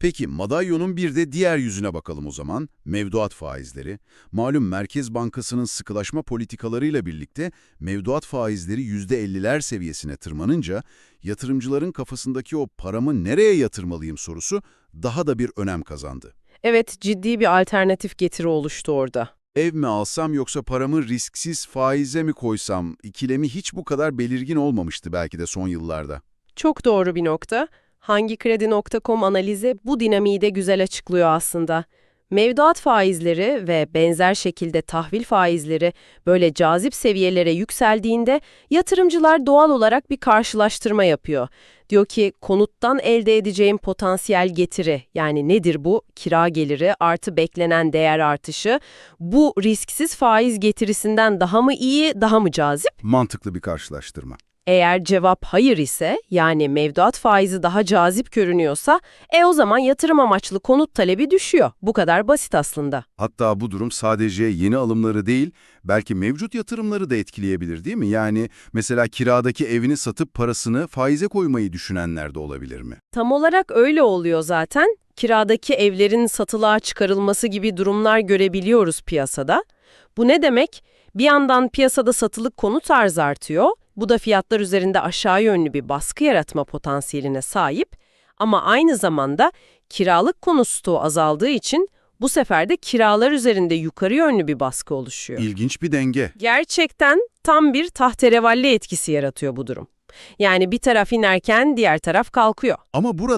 Peki madalyonun bir de diğer yüzüne bakalım o zaman. Mevduat faizleri. Malum Merkez Bankası'nın sıkılaşma politikalarıyla birlikte mevduat faizleri %50'ler seviyesine tırmanınca yatırımcıların kafasındaki o paramı nereye yatırmalıyım sorusu daha da bir önem kazandı. Evet, ciddi bir alternatif getiri oluştu orada. Ev mi alsam yoksa paramı risksiz faize mi koysam ikilemi hiç bu kadar belirgin olmamıştı belki de son yıllarda. Çok doğru bir nokta. Hangikredi.com analizi bu dinamiği de güzel açıklıyor aslında. Mevduat faizleri ve benzer şekilde tahvil faizleri böyle cazip seviyelere yükseldiğinde yatırımcılar doğal olarak bir karşılaştırma yapıyor. Diyor ki konuttan elde edeceğim potansiyel getiri yani nedir bu? Kira geliri artı beklenen değer artışı. Bu risksiz faiz getirisinden daha mı iyi, daha mı cazip? Mantıklı bir karşılaştırma. Eğer cevap hayır ise, yani mevduat faizi daha cazip görünüyorsa, e o zaman yatırım amaçlı konut talebi düşüyor. Bu kadar basit aslında. Hatta bu durum sadece yeni alımları değil, belki mevcut yatırımları da etkileyebilir değil mi? Yani mesela kiradaki evini satıp parasını faize koymayı düşünenler de olabilir mi? Tam olarak öyle oluyor zaten. Kiradaki evlerin satılığa çıkarılması gibi durumlar görebiliyoruz piyasada. Bu ne demek? Bir yandan piyasada satılık konut arzı artıyor. Bu da fiyatlar üzerinde aşağı yönlü bir baskı yaratma potansiyeline sahip. Ama aynı zamanda kiralık konut stoğu azaldığı için bu sefer de kiralar üzerinde yukarı yönlü bir baskı oluşuyor. İlginç bir denge. Gerçekten tam bir tahterevalli etkisi yaratıyor bu durum. Yani bir taraf inerken diğer taraf kalkıyor. Ama burada